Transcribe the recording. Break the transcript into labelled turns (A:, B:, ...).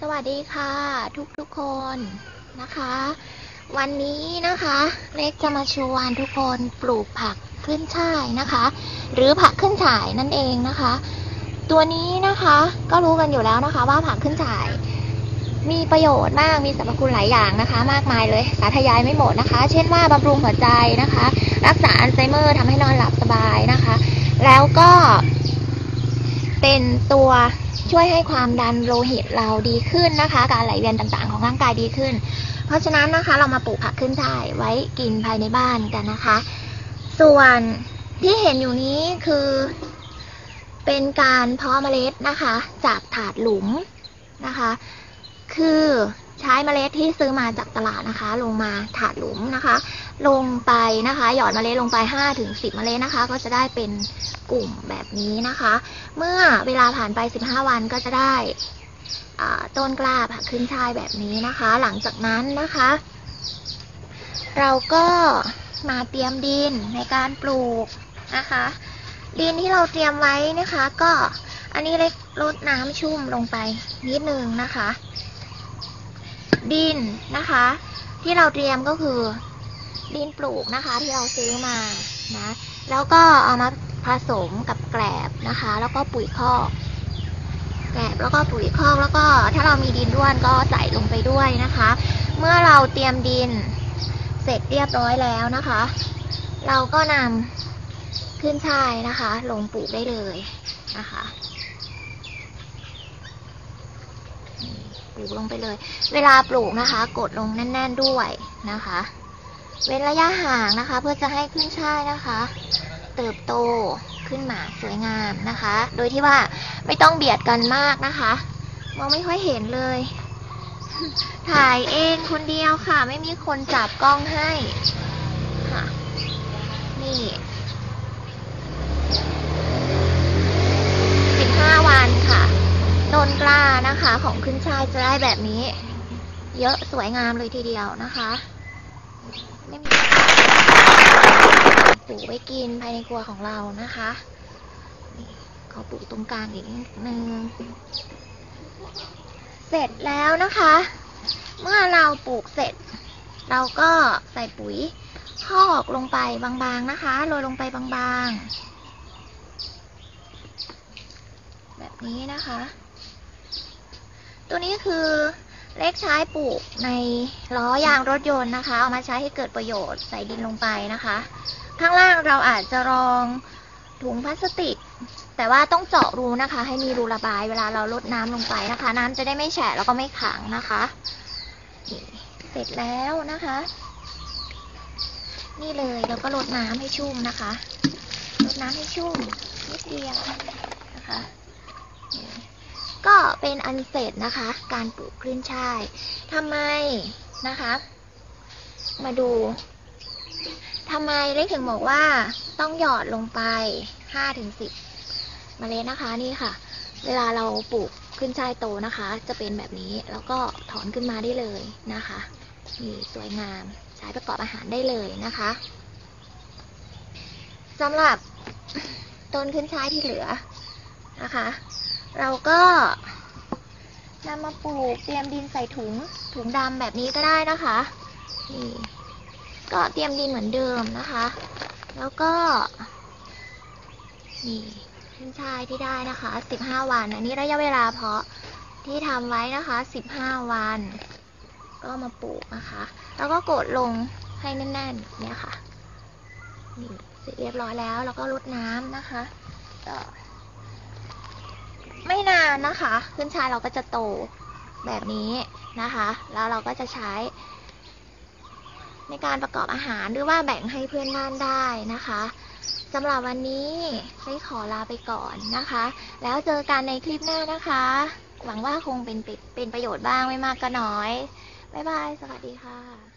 A: สวัสดีค่ะ ทุกทุกๆคนนะคะ วันนี้นะคะเล็กจะมาชวนทุกคนปลูกผักขึ้นช่ายนะคะ หรือผักขึ้นฉ่ายนั่นเองนะคะ ตัวนี้นะคะก็รู้กันอยู่แล้วนะคะ ว่าผักขึ้นฉ่าย มีประโยชน์มากมีสรรพคุณหลายอย่างนะคะ มากมายเลยสาธยายไม่หมดนะคะ เช่นว่าบำรุงหัวใจนะคะ รักษาอัลไซเมอร์ทำให้นอนหลับสบายนะคะ แล้วก็เป็นตัว ช่วยให้ความดันโลหิตเราดีขึ้นนะคะ การไหลเวียนต่างๆของร่างกายดีขึ้น เพราะฉะนั้นนะคะเรามาปลูกผักขึ้นช่ายไว้กินภายในบ้านกันนะคะ ส่วนที่เห็นอยู่นี้คือ เป็นการเพาะเมล็ดนะคะ จากถาดหลุมนะคะ คือใช้เมล็ดที่ซื้อมาจากตลาดนะคะ ลงมาถาดหลุมนะคะ ลงไปนะคะ หยอดเมล็ดลงไป5ถึง10 เมล็ดนะคะ ก็จะได้เป็นกลุ่มแบบนี้นะคะ เมื่อเวลาผ่านไป 15 วันก็จะได้ต้นกล้าผักขึ้นชายแบบนี้นะคะ หลังจากนั้นนะคะ เราก็มาเตรียมดินในการปลูกนะคะ ดินที่เราเตรียมไว้นะคะ ก็อันนี้เล็กลดน้ำชุ่มลงไปนิดนึงนะคะ ดินนะคะ ที่เราเตรียมก็คือดินปลูกนะคะที่เราซื้อมานะแล้วก็เอามาผสมกับแกลบนะคะ แล้วก็ปุ๋ยคอกแกลบแล้วก็ปุ๋ยคอกแล้วก็ถ้าเรามีดินด้วนก็ใส่ลงไปด้วยนะคะ เมื่อเราเตรียมดินเสร็จเรียบร้อยแล้วนะคะ เราก็นำขึ้นช่ายนะคะ ลงปลูกได้เลยนะคะ ปลูกลงไปเลย เวลาปลูกนะคะ กดลงแน่น ๆด้วยนะคะ เว้นระยะห่างนะคะ เพื่อจะให้ขึ้นช่ายนะคะ เติบโตขึ้นมาสวยงามนะคะ โดยที่ว่าไม่ต้องเบียดกันมากนะคะ มองไม่ค่อยเห็นเลย ถ่ายเองคนเดียวค่ะ ไม่มีคนจับกล้องให้ค่ะ นี่สิบห้าวันค่ะต้นกล้านะคะของายจะได้แบบนี้ เยอะสวยงามเลยทีเดียวนะคะ ไม่มีปลูกไว้กินภายในครัวของเรานะคะนี่ขอปลูกตรงกลางอีกนิดนึงเสร็จแล้วนะคะ เมื่อเราปลูกเสร็จ เราก็ใส่ปุ๋ยคอกลงไปบางๆนะคะโรยลงไปบางๆ แบบนี้นะคะ ตัวนี้คือเล็กใช้ปลูกในล้อยางรถยนต์นะคะ เอามาใช้ให้เกิดประโยชน์ใส่ดินลงไปนะคะ ข้างล่างเราอาจจะรองถุงพลาสติก แต่ว่าต้องเจาะรูนะคะ ให้มีรูระบายเวลาเราลดน้ำลงไปนะคะ น้ำจะได้ไม่แฉะแล้วก็ไม่ขังนะคะเสร็จแล้วนะคะ นี่เลยแล้วก็ลดน้ำให้ชุ่มนะคะลดน้ำให้ชุ่มนิดเดียวนะคะ ก็เป็นอันเสร็จนะคะ การปลูกขึ้นช่ายทำไมนะคะ มาดูทำไมได้ถึงบอกว่าต้องหยอดลงไป5ถึง10เมล็ดนะคะนี่ค่ะ เวลาเราปลูกขึ้นช่ายโตนะคะ จะเป็นแบบนี้แล้วก็ถอนขึ้นมาได้เลยนะคะนี่สวยงามใช้ประกอบอาหารได้เลยนะคะสำหรับต้นขึ้นช่ายที่เหลือนะคะ เราก็นำมาปลูกเตรียมดินใส่ถุงถุงดำแบบนี้ก็ได้นะคะนี่ก็เตรียมดินเหมือนเดิมนะคะ แล้วก็ นี่ขึ้นชายที่ได้นะคะ 15 วัน อันนี้ระยะเวลาเพาะที่ทำไว้นะคะ 15 วัน ก็มาปลูกนะคะ แล้วก็กดลงให้แน่นๆเนี่ยค่ะนี่เสร็จเรียบร้อยแล้ว แล้วก็รดน้ำนะคะก็ ไม่นานนะคะ ขึ้นชายเราก็จะโตแบบนี้นะคะ แล้วเราก็จะใช้ ในการประกอบอาหารหรือว่าแบ่งให้เพื่อนบ้านได้นะคะสำหรับวันนี้ได้ขอลาไปก่อนนะคะ แล้วเจอกันในคลิปหน้านะคะ หวังว่าคงเป็นเป็นประโยชน์บ้างไม่มากก็น้อย บ๊ายบาย สวัสดีค่ะ